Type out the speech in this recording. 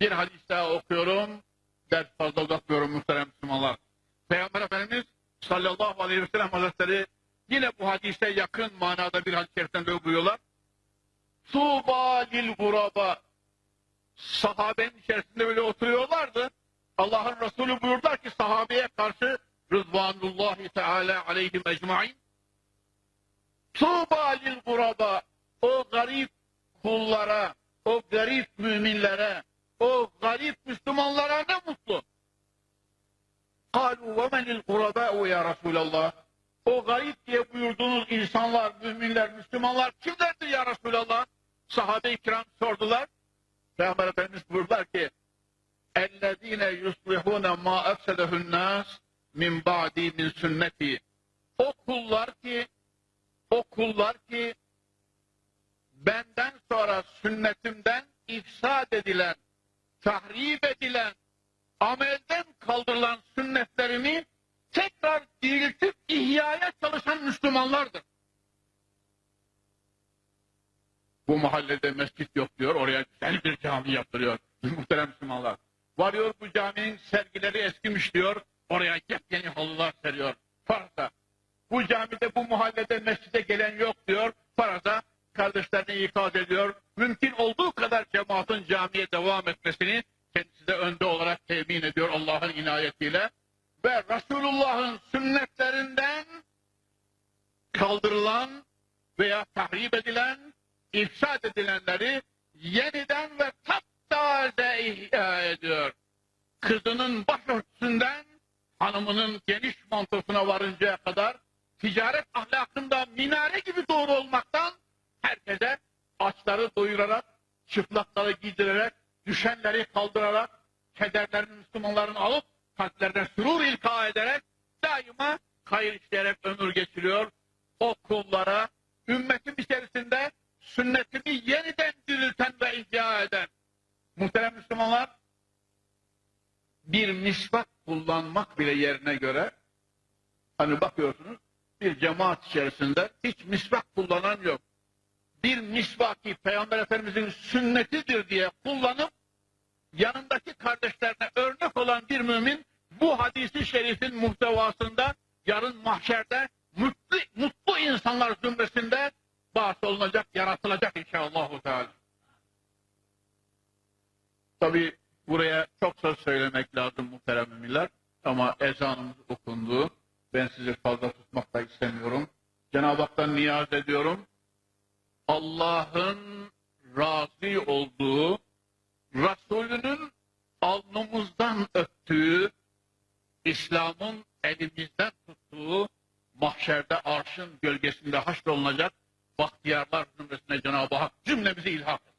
Bir hadis daha okuyorum. Ders fazla uzatmıyorum muhterem Müslümanlar. Peygamber Efendimiz sallallahu aleyhi ve sellem hazretleri yine bu hadise yakın manada bir hadis-i böyle buyuruyorlar. Tuğba lil guraba. Sahabenin içerisinde böyle oturuyorlardı. Allah'ın Resulü buyurdular ki sahabeye karşı Rızvanullahi Teala aleyhim ecmain. Tuğba lil guraba. O garip kullara, o garip müminlere, o garip Müslümanlara ne mutlu. Kalu ve menil gurabâ'u ya Resulallah. O garip diye buyurduğunuz insanlar, müminler, Müslümanlar kimlerdir ya Resulallah? Sahabe-i kiram sordular. Peygamber Efendimiz buyurdular ki اَلَّذ۪ينَ يُصْلِحُونَ مَا اَفْسَدَهُ النَّاسِ min ba'di min sünneti. O kullar ki o kullar ki benden sonra sünnetimden ifsad edilen, tahrip edilen, amelden kaldırılan sünnetlerini tekrar diriltip ihyaya çalışan Müslümanlardır. Bu mahallede mescit yok diyor, oraya güzel bir cami yaptırıyor. Muhterem Müslümanlar. Varıyor bu caminin sergileri eskimiş diyor, oraya yepyeni halılar seriyor. Farza. Bu camide, bu mahallede mescide gelen yok diyor, Farza kardeşlerini ikaz ediyor. Mümkün olduğu kadar cemaatin camiye devam etmesini kendisi de önde olarak temin ediyor Allah'ın inayetiyle. Ve Resulullah'ın sünnetlerinden kaldırılan veya tahrip edilen, ifsad edilenleri yeniden ve taptaze ihya ediyor. Kızının başörtüsünden hanımının geniş mantosuna varıncaya kadar ticaret ahlakında minare gibi doğru olmaktan herkese açları doyurarak, çıplakları giydirerek, düşenleri kaldırarak, kederlerini Müslümanların alıp kalplerine sürur ilka ederek daima hayır işleyerek ömür geçiriyor. O kullara ümmetin içerisinde sünnetini yeniden dirilten ve ihya eden muhterem Müslümanlar bir misvak kullanmak bile yerine göre hani bakıyorsunuz bir cemaat içerisinde hiç misvak kullanan yok. Bir misvaki Peygamber Efendimizin sünnetidir diye kullanıp yanındaki kardeşlerine örnek olan bir mümin bu hadisi şerifin muhtevasında yarın mahşerde mutlu, mutlu insanlar zümresinde bahs olunacak, yaratılacak inşallah. Teala. Tabi buraya çok söz söylemek lazım muhterem müminler ama ezanımız okundu. Ben sizi fazla tutmak da istemiyorum. Cenab-ı Hak'tan niyaz ediyorum. Allah'ın razı olduğu, Resulünün alnımızdan öptüğü, İslam'ın elimizden tuttuğu, mahşerde arşın gölgesinde haşrolunacak bahtiyarlar zümresine Cenab-ı Hak cümlemizi ilhak.